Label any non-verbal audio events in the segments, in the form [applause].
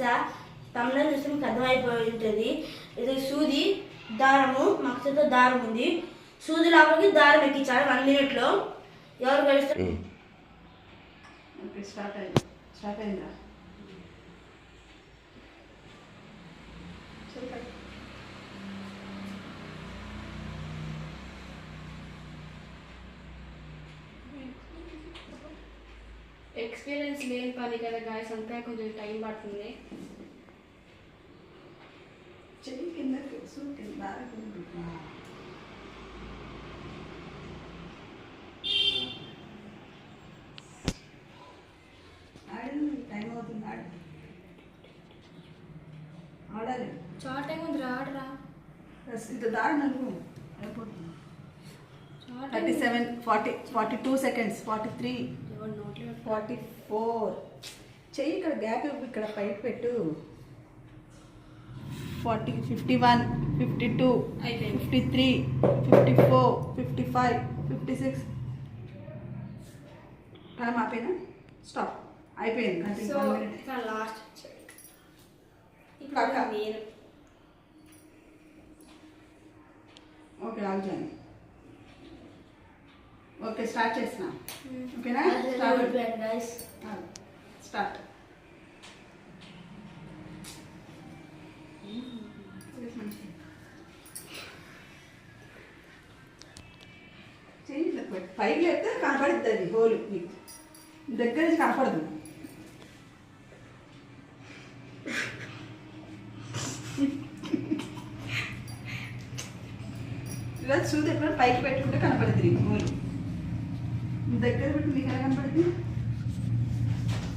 తెలుసా తమిళ చూస్తే మీకు అర్థమైపోయి ఉంటుంది. ఇది సూది దారము మాకు చేత దారం ఉంది. సూది లోపలికి దారం ఎక్కించాలి వన్ మినిట్లో ఎవరు గెలుస్తారు? స్టార్ట్ అయింది. స్టార్ట్ అయిందా? ఎక్స్పీరియన్స్ లేని పని కదా గాయస్ అంతా కొంచెం టైం పడుతుంది. చెయ్యి కింద టైం అవుతుంది ఆడు. ఆడాలి. చాలా టైం ఉంది బస్ ఇంత దారి నలుగు అయిపోతుంది. Thirty seven forty forty two seconds forty three forty four. చెయ్యి ఇక్కడ గ్యాప్ ఇక్కడ పైకి పెట్టు. Forty fifty one fifty two అయిపోయింది. Fifty three fifty four fifty five fifty six. Time ఆపేనా? Stop. అయిపోయింది. So last. ఇప్పుడు ఓకే ఆగుజాను ఓకే స్టార్ట్ చేసిన ఓకేనా? స్టార్ట్. పైకి లేస్తే కనపడుతుంది అది హోల్ నీకు దగ్గర నుంచి కనపడదు. ఇలా చూసి ఎప్పుడైనా పైకి పెట్టుకుంటే కనపడుతుంది హోల్ దగ్గర పెట్టి మీకు ఎలా కనపడుతుంది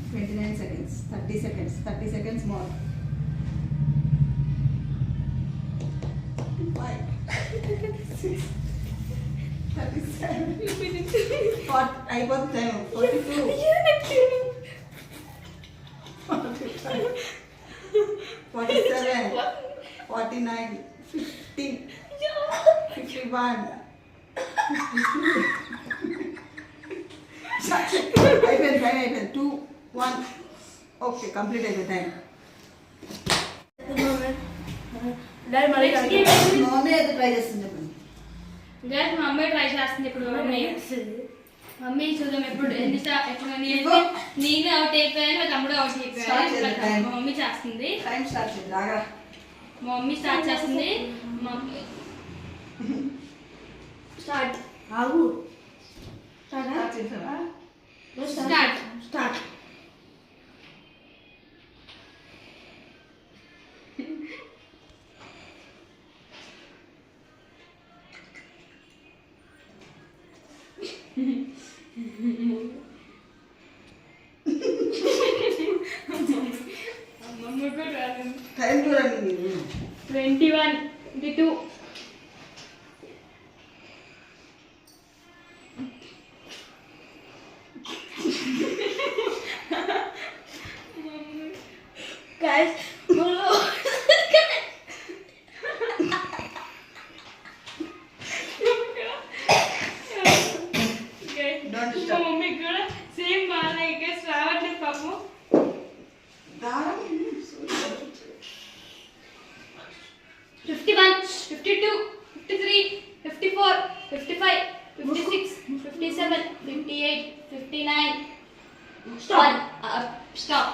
twenty nine seconds thirty seconds thirty seconds more five thirty seven forty అయిపోతుంది time forty two forty seven forty nine fifty fifty one [laughs] అయిపోయింది టైం అయిపోయింది. టూ వన్ ఓకే కంప్లీట్ అయిపోయింది టైం? మమ్మీ అయితే ట్రై చేస్తుంది మా అమ్మాయి ట్రై చేస్తుంది ఇప్పుడు మమ్మీ. మమ్మీ చూద్దాం ఎప్పుడు [laughs] ఎన్ని స్టా- ఎప్పుడు నేను అవుట్ అయిపోయాను మా తమ్ముడు అవుట్ అయిపోయాను మమ్మీ చేస్తుంది. టైం స్టార్ట్ మా మమ్మీ స్టార్ట్ చేస్తుంది. మా స్టార్ట్ [laughs] ఆగు. స్టార్ట్ చేసావా స్టార్ట్ స్టార్ట్ మమ్మీ కూడా టైం చూడండి మీరు twenty one twenty two guys Don't మా stop. మమ్మీ కూడా సేమ్ బాగా గెస్ రావట్లేదు పాపం దారం fifty one fifty two fifty three fifty four fifty five fifty six fifty seven fifty eight fifty nine stop stop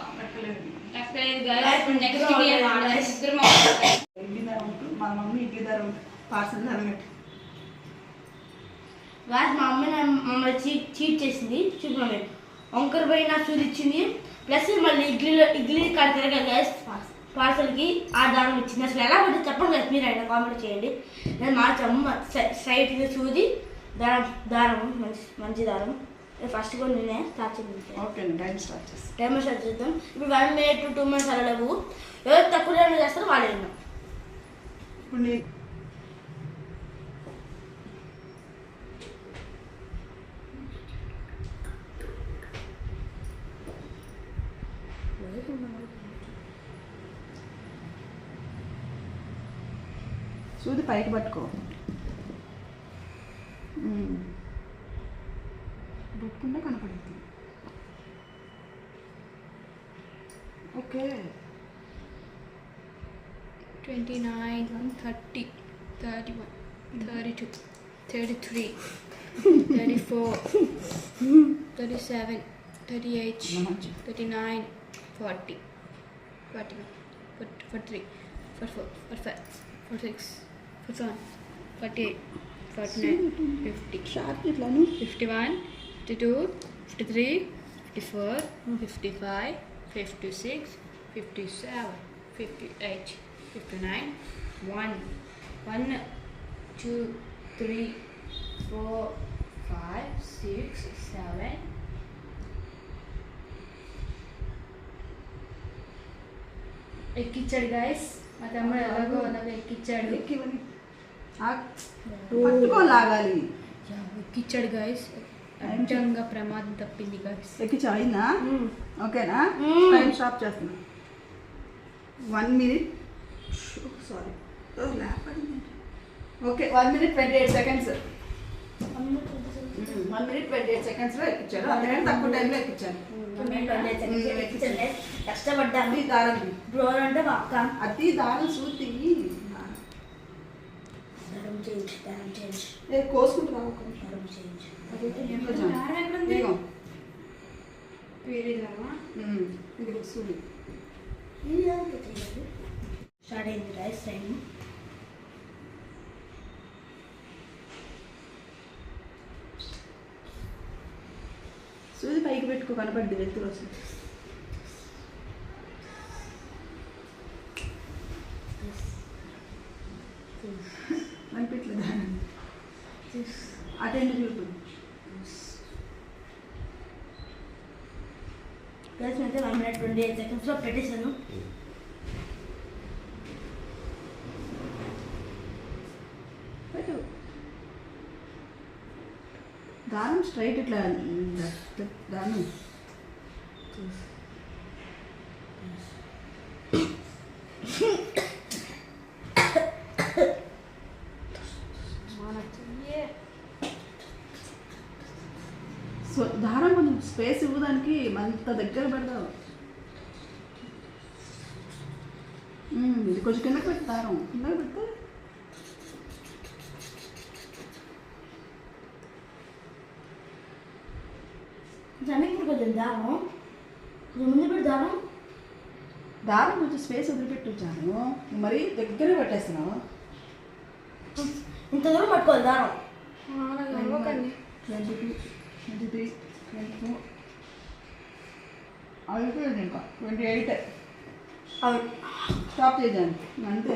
ఎక్కలేదు guys ఇప్పుడు next ఇద్దరు game ఆడాలి. ఆడాలి ఇద్దరు మాట్లాడాలి ఇడ్లీ దారం ఉంటుంది. మా మమ్మీ ఇడ్లీ దారం పార్సల్ దారం గాయస్ మా అమ్మ నా మమ్మల్ని చీట్ చీట్ చేసింది. చూపు మమ్మీ వంకర పోయి నాకు చూదిచ్చింది ప్లస్ మళ్ళీ ఇడ్లీలో ఇడ్లీ కడతారు కదా గ్యాస్ పార్సల్కి ఆ దారం ఇచ్చింది. అసలు ఎలా పడుతుంది చెప్పండి కదా మీరు అయినా కామెంట్ చేయండి. నేను మార్చాము స్ట్రైట్గా చూది దారం దారం మంచి మంచి దారం. ఫస్ట్ కూడా నేనే స్టార్ట్ చేయండి ఓకే టైం స్టార్ట్ చేస్తాను టైం స్టార్ట్ చేద్దాం. ఇప్పుడు వన్ మినిట్ టూ మినిట్స్ అలా ఎవరు తక్కువ చేస్తారో వాళ్ళే విన్నాం. ఇప్పుడు నీ సూది పైకి పట్టుకో. బొప్పుండే కనపడుతుంది okay. 29, 30, 31, 32, 33, 34, 37, forty, forty, forty-three, forty-four, forty-five, forty-six, forty-seven, forty-eight, forty-nine, fifty. Sharp कितना नहीं? Fifty-one, fifty-two, fifty-three, fifty-four, fifty-five, fifty-six, fifty-seven, fifty-eight, fifty-nine, one, one, two, three, four, five, six, seven. ఎక్కిచ్చాడు గాయస్ మా తమ్ముడు ఎలాగో అలాగో ఎక్కిచ్చాడు. లాగాలి. ఎక్కిచ్చాడు గాయస్ అడ్డంగా ప్రమాదం తప్పింది గాయస్ ఎక్కించా అయిందా? ఓకేనా. టైం స్టాప్ చేస్తున్నా. One minute. Sorry. Okay one minute twenty eight seconds. One minute twenty eight సెకండ్స్లో ఎక్కించాను అందుకని తక్కువ టైంలో ఎక్కించాను కష్టపడ్డాను. అది దారం అంటే మా అక్క. అది దారం? సూతి సూది. స్టార్ట్ అయింది రైస్ టైం సూది పైకి పెట్టుకో కనపడింది వెళ్తురు వస్తుంది అనిపించలేదు అటెండ్ చూపు కలిసి అయితే వన్ మినిట్ ట్వంటీ ఎయిట్ సెకండ్స్లో పెట్టేశాను. Hmm పెట్టు దారం స్ట్రైట్ ఇట్లా దానం సో దారం కొంచెం స్పేస్ ఇవ్వడానికి అంత దగ్గర పెడదాం. ఇది కొంచెం కిందకి పెట్టు దారం. కిందకి పెడితే కొంచెం దారం. కొంచెం ముందు పెట్టి దారం. దారం కొంచెం స్పేస్ వదిలిపెట్టించాను మరి దగ్గర పెట్టేస్తున్నావు. ఇంత దూరం పట్టుకోవాలి దారం. Twenty two twenty three twenty four అయిపోయింది ఇంకా. Twenty eight. స్టాప్ చేశాను అంతే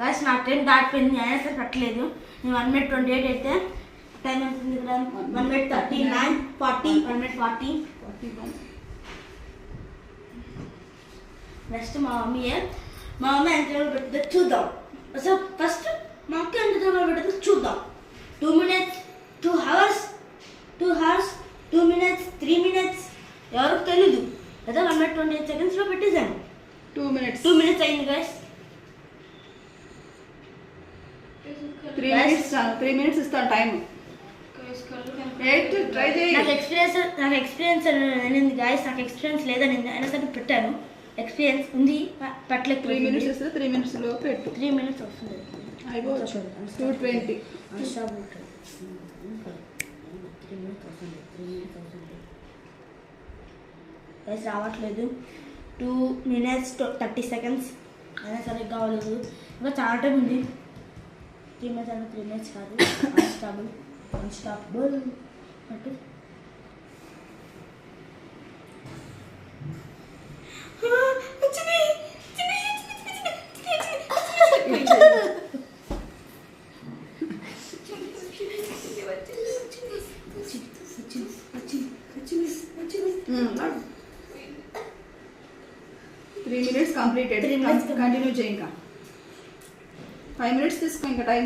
గాయస్ నా టెన్ దాటిపోయింది. అయినా సరే పెట్టలేదు నేను వన్ మినిట్ ట్వంటీ ఎయిట్ అయితే టైం అవుతుంది ఇక్కడ one minute thirty nine forty one minute forty forty one next మా మమ్మీయే మా మమ్మీ ఎంత టైం పెడుతుందో చూద్దాం అసలు ఫస్ట్ మా అక్క ఎంత టైం పెడుతుందో చూద్దాం two minutes two hours two hours two minutes three minutes ఎవరికి తెలీదు అదే వన్ మినిట్ ట్వంటీ ఎయిట్ సెకండ్స్లో పెట్టేశాను టూ మినిట్స్ టూ మినిట్స్ అయింది guys three minutes three minutes ఇస్తాను టైం ఎయిట్ ట్రై చేయి. నాకు ఎక్స్పీరియన్స్ నాకు ఎక్స్పీరియన్స్ అనేది గాయస్ నాకు ఎక్స్పీరియన్స్ లేదని అయినా సరే పెట్టాను. ఎక్స్పీరియన్స్ ఉంది. ప- పెట్టలేక త్రీ మినిట్స్ ఇస్తే త్రీ మినిట్స్లో పెట్టు. త్రీ మినిట్స్ వస్తుంది. అయిపోవచ్చు టూ ట్వంటీ గైస్ రావట్లేదు. టూ మినిట్స్ థర్టీ సెకండ్స్ అయినా సరే కావలేదు ఇంకా చాలా టైం ఉంది. త్రీ మినిట్స్ అంటే త్రీ మినిట్స్ కాదు. [coughs] అన్స్టాబుల్ అన్స్టాపబుల్ అంటే three minutes completed Three minutes continue చేయి ఇంకా ఫైవ్ మినిట్స్ తీసుకో ఇంకా టైం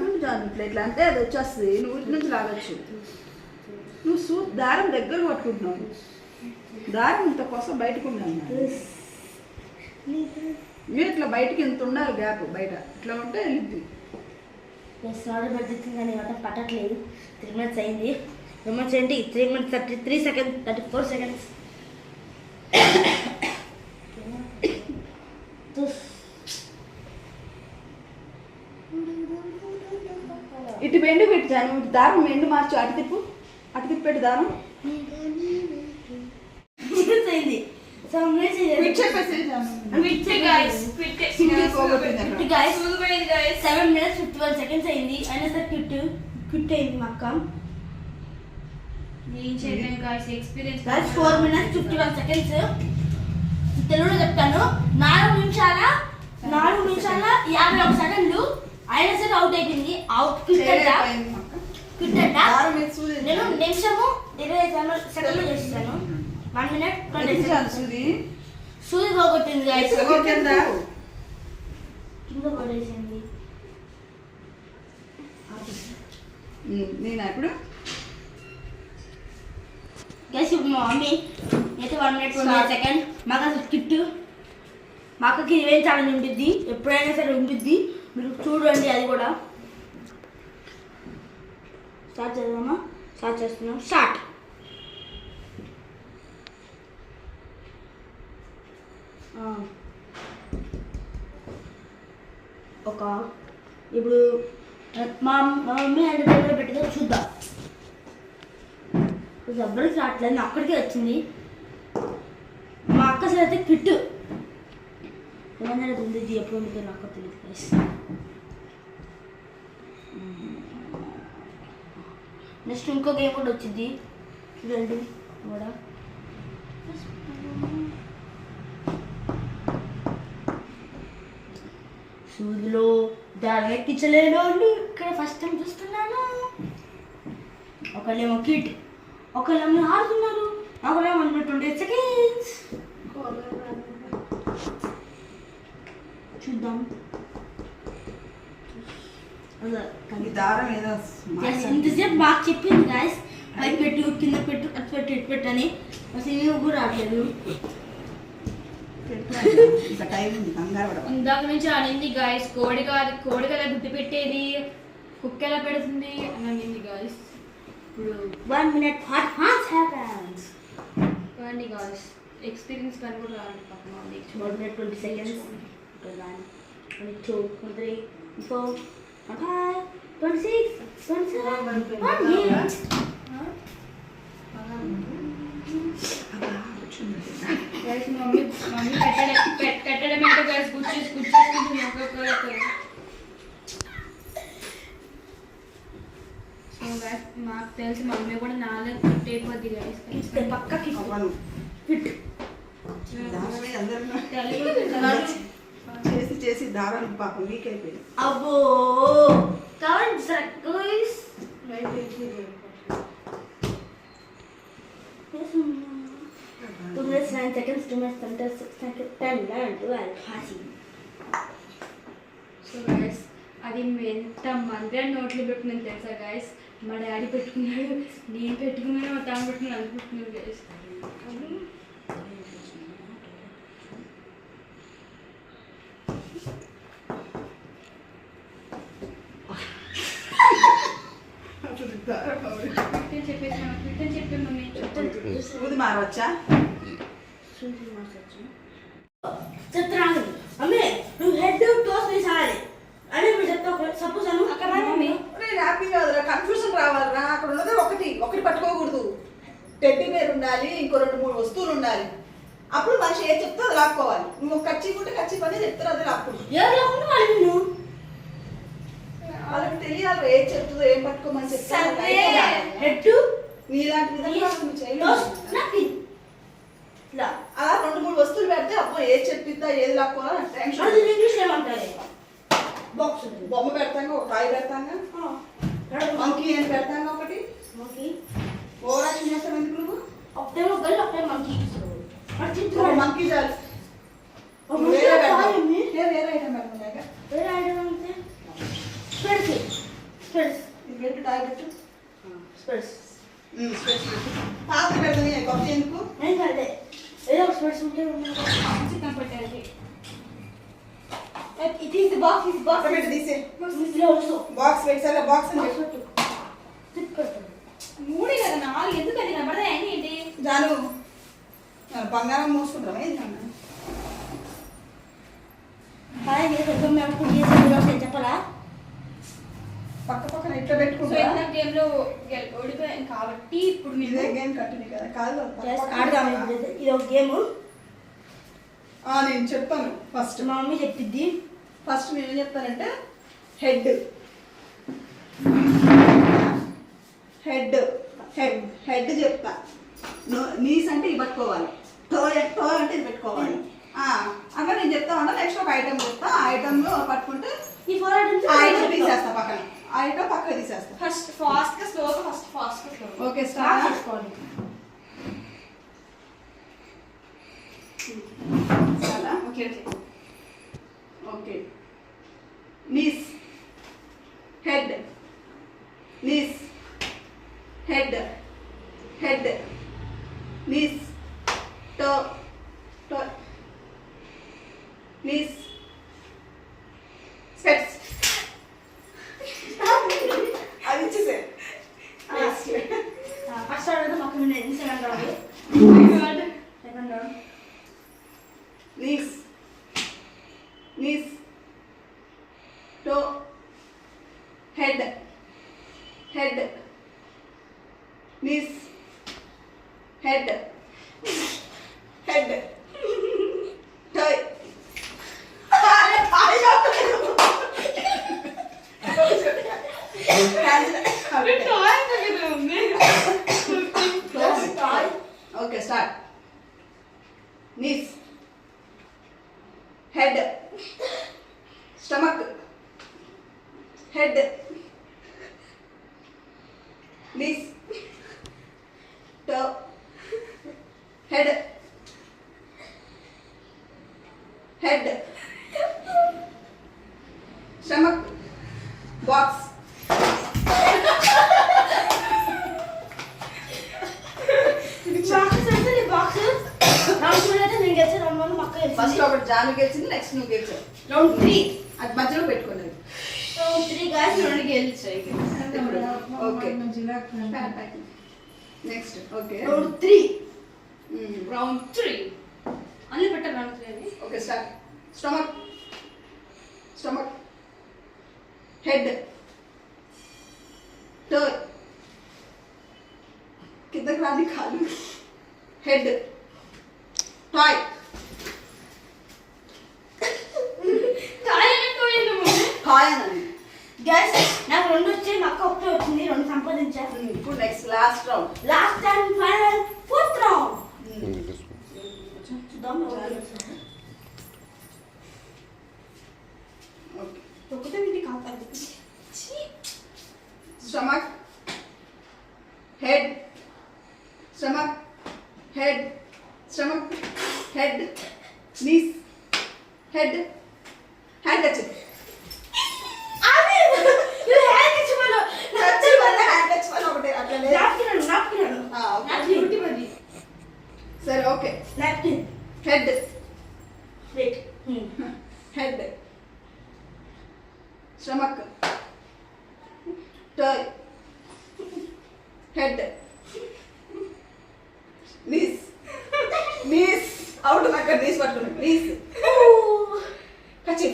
నువ్వు జాను ఇట్లా ఇట్లా అంటే అది వచ్చేస్తుంది. నువ్వు ఇటు నుంచి లాగచ్చు నువ్వు సూ దారం దగ్గర పట్టుకుంటున్నావు దారం ఇంత కోసం బయటకు ఉండాలి మీరు ఇట్లా బయటకి ఇంత ఉండాలి గ్యాప్ బయట. ఇట్లా ఉంటే వెళ్ళిద్ది. ప్లస్ పడుతుంది కానీ పట్టట్లేదు. త్రీ మినిట్స్ అయింది. త్రీ మినిట్స్ ఏంటి three minutes thirty three seconds thirty four seconds ఇటు బెండు పెట్టు జాను ఇటు దారం మెండు మార్చు అటు తిప్పు అటు తిప్పి పెట్టు దారం. Seven minutes fifty one seconds అయింది. అయినా సరే క్విట్ క్విట్ అయింది మా అక్క. Four minutes fifty one seconds తెలుగులో చెప్తాను. నాలుగు నిమిషాల నాలుగు నిమిషాల యాభై ఒక సెకండ్లు అయినా సరే అవుట్ అయిపోయింది. అవుట్ క్విట్ నేను నిమిషము ఇరవై సెకండ్లు చేస్తాను. వన్ మినిట్ ట్వంటీ సెకండ్స్ సూది? పోగొట్టింది? కింద పడేసింది. నేనా ఇప్పుడు? గైస్ ఇప్పుడు మా మమ్మీ అయితే వన్ మినిట్ ట్వంటీ. సెకండ్ మాకు అసలు కిట్ మా అక్కకి ఇవేం ఛాలెంజ్ ఉంటుంది ఎప్పుడైనా సరే ఉంటుంది మీరు చూడండి అది కూడా. స్టార్ట్ చేద్దామా స్టార్ట్ చేస్తున్నాం స్టార్ట్ ఒక ఇప్పుడు మా మా మమ్మీ అంటే దగ్గర పెట్టిందో చూద్దాం ఎవ్వరికి రావట్లేదు అక్కడికే వచ్చింది మా అక్క అసలు అయితే క్విట్ ఏమన్నా ఉంది ఎప్పుడు ఉంటుందో నాకు తెలియదు నెక్స్ట్ ఇంకో గేమ్ కూడా వచ్చింది. చూడండి కూడా సూదిలో దారి ఎక్కించలేను. ఇక్కడ ఫస్ట్ టైం చూస్తున్నాను. ఒకళ్ళేమో కిట్ ఒకళ్ళేమో ఆడుతున్నారు ఒకళ్ళేమో ట్వంటీ సెకండ్స్ చూద్దాం. దారం ఏదో Yes, ఇంతసేపు బాగా చెప్పింది గాయస్ పై పెట్టు కింద పెట్టు అది పెట్టు ఇటు పెట్టు అని. అసలు ఏమీ కూడా రావట్లేదు. ఇందాక నుంచి అనింది గాయస్ కోడి కాదు కోడి కదా గుడ్డు పెట్టేది. కుక్క ఎలా పెడుతుంది అని అనింది గాయస్ ఇప్పుడు one minute hot hot happens రండి గాయస్ ఎక్స్పీరియన్స్ కానీ కూడా రాండి పక్కన వాళ్ళకి one minute twenty seconds one two three four twenty seven one eight guys mummy mummy పెట్టడం పెట్- పెట్టడం ఏంటో గైస్ గుచ్చేసి గుచ్చేసుకుంటుంది ఒక్కొక్కరు సో గైస్ మాకు తెలిసి మమ్మీ కూడా నాలుగు ఫిట్ అయిపోద్ది గైస్ ఇస్తే పక్కకి. ఫిట్. తెలుగు చేసి చేసి దారాలు పాపం వీక్ అయిపోయింది అబ్బో cover guys Two minutes, nine seconds, two minutes, ten, ten, six, ten, ten, eleven, twelve, thirteen. So guys అది ఎంత మంది నోట్లు పెట్టుకున్నాను తెలుసా గైస్ మా డాడీ పెట్టుకున్నాడు నేను పెట్టుకున్నాను మా తమ్ముడు పెట్టుకున్నాను అనుకుంటున్నాను గైస్ సూది మారవచ్చా? నువ్వు హెడ్ టోస్ వేసాలి అని మీరు చెప్తా సపోజ్ అను అక్కడ మమ్మీ. హ్యాపీ కాదురా కన్ఫ్యూజన్ రావాలిరా. అక్కడ ఉన్నది ఒకటి ఒకటి పట్టుకోకూడదు. టెడ్డీ ఉండాలి ఇంకో రెండు మూడు వస్తువులు ఉండాలి. అప్పుడు మనిషి ఏది చెప్తే అది లాక్కోవాలి. నువ్వు కచ్చి ఉంటే కచ్చి పని చెప్తారు అది లాక్కుంటు ఎవరు లేకుండా వాళ్ళు నిన్ను వాళ్ళకి తెలియాలి ఏది చెప్తుందో ఏం పట్టుకోమని చెప్తారు నీలాంటి విధంగా నువ్వు ఇలా. అలా రెండు మూడు వస్తువులు పెడితే అబ్బో ఏది చెప్పిద్దా ఏది లాక్కోవాలని అది టెన్షన్ ఇంగ్లీష్ ఏమంటారు? బాక్స్ బొమ్మ పెడతాంగా ఒక కాయ పెడతాంగా మంకీ అని పెడతాంగా ఒకటి. మంకీ ఓవరాక్షన్ చేస్తావు ఎందుకు నువ్వు? ఒకటేమో గల్లి ఒకటే మంకీ మంకీ చాలు ఒక నువ్వు వేరే మంకీ పెడతావు. కావాలి. ఏ వేరే ఐటమ్ పెడుతున్నాయిగా వేరే ఐడియా అంటే స్పెడ్స్ స్పెడ్స్ ఇది పెట్టు టాయ్ పెట్టు స్పెడ్స్ ఉమ్, స్పెట్స్ పెట్టు. పాత పెడతాను కొత్త ఎందుకు ఏం కాదే ఏదో ఒక స్పెడ్స్ ఉంటే ఉన్నాయి. చికెన్ పెట్టేది ఇది ఇది బాక్స్ బాక్స్ పెట్టి తీసే బాక్స్ పెట్టాలి బాక్స్. మూడే కదా నాలుగు ఎందుకు కనబడదా అన్ని ఏంటి? జాను బంగారం మోసుకుంటాం ఏంటి? బాగా చేసాం మేము కుడి చేసాం చెప్పాలా? పక్క పక్కన ఇట్లా పెట్టుకుంటా ఇంత గేమ్లో గెల్- ఓడిపోయాను కాబట్టి ఇప్పుడు ఇదే నేను గేమ్ కంటిన్యూ కదా ఆడదాం ఇది ఒక గేమ్ నేను చెప్తాను ఫస్ట్ మా మమ్మీ చెప్పిద్ది ఫస్ట్ నేను ఏం చెప్తానంటే హెడ్ హెడ్ హెడ్ హెడ్ చెప్తా. నీస్ అంటే ఇవి పట్టుకోవాలి. టో టో అంటే ఇది పెట్టుకోవాలి. ఆ, అట్లా నేను చెప్తా ఉంటా నెక్స్ట్ ఒక ఐటమ్ చెప్తా. ఆ ఐటమ్ పట్టుకుంటే ఈ ఫోర్ ఐటమ్స్ ఐటమ్ తీసేస్తా పక్కన. ఆ ఐటమ్ పక్కన తీసేస్తా. ఫస్ట్ ఫాస్ట్గా స్లోగా ఫస్ట్ ఫాస్ట్గా స్లో ఓకే స్టార్ట్ చాలా okay okay okay knees head knees head head knees toe toe knees స్పెట్స్ అది ఇచ్చేసే ఫస్ట్ ఆడదు మాకు నేను సెకండ్ రావాలి సెకండ్ రావాలి knees knees toe head head knees head head toe okay start knees head stomach head knees toe head head stomach box first ఒకటి జాను గెలిచింది next నువ్వు గెలిచావు. రౌండ్ త్రీ అది మధ్యలో పెట్టుకున్నది రౌండ్ త్రీ గాయస్ రెండు గెలిచాయి okay next okay round three అన్ని పెట్టారు రౌండ్ త్రీ అని okay start stomach. Stomach. Head. Toe కిందకి రాని కాలు. హెడ్. టాయ్. టాయ్ అని గైస్ నాకు రెండు వచ్చాయి మక్క ఒకటే వచ్చింది రెండు సంపాదించారు ఇప్పుడు next last round last and final fourth round చూద్దాం ఎవరు గెలుస్తారో. ఓకే ఒకటే వీటి కాపాడు stomach head stomach head stomach head knees head hand touch అది ఇది హ్యాండ్ ఇచ్చి మనం టచ్ వల్ల హ్యాండ్ టచ్ వల్ల ఒకటే అట్లా లేదు. నాప్కిన్ నాప్కిన్ ఆ, ఓకే. నాప్కిన్ సరే okay. Napkin. Head. Wait. Head. Stomach. Toe head knees knees out నాకు నీస్ పట్టుకున్నాను నీస్ కచి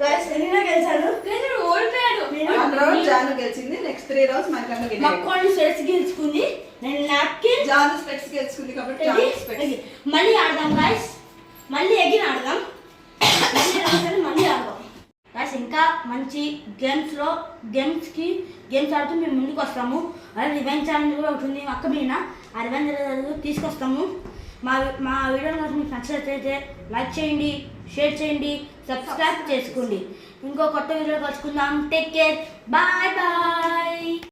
గైస్ నేను గెలిచాను లేదు ఓడిపోయాడు వన్ రౌండ్ జాను గెలిచింది నెక్స్ట్ త్రీ రౌండ్స్ మనకన్నా గెలిచింది గెలుచుకుంది. నేను నాప్కిన్ జాను స్పెట్స్ గెలుచుకుంది కాబట్టి జాను స్పెట్స్ మళ్ళీ ఆడదాం గాయస్ మళ్ళీ ఎగిరి ఆడదాం. మళ్ళీ ఆడదాం గాయస్ ఇంకా మంచి గేమ్స్లో గేమ్స్కి గేమ్స్ ఆడుతూ మేము ముందుకు వస్తాము. అలాగే రివెంజ్ ఛానల్ కూడా ఒకటి ఉంది అక్క మీద ఆ రివెంజ్ తీసుకొస్తాము. మా మా వీడియో కనుక మీకు నచ్చినట్లయితే లైక్ చేయండి షేర్ చేయండి సబ్స్క్రైబ్ చేసుకోండి. ఇంకో కొత్త వీడియో కలుసుకుందాం. Take care. Bye bye.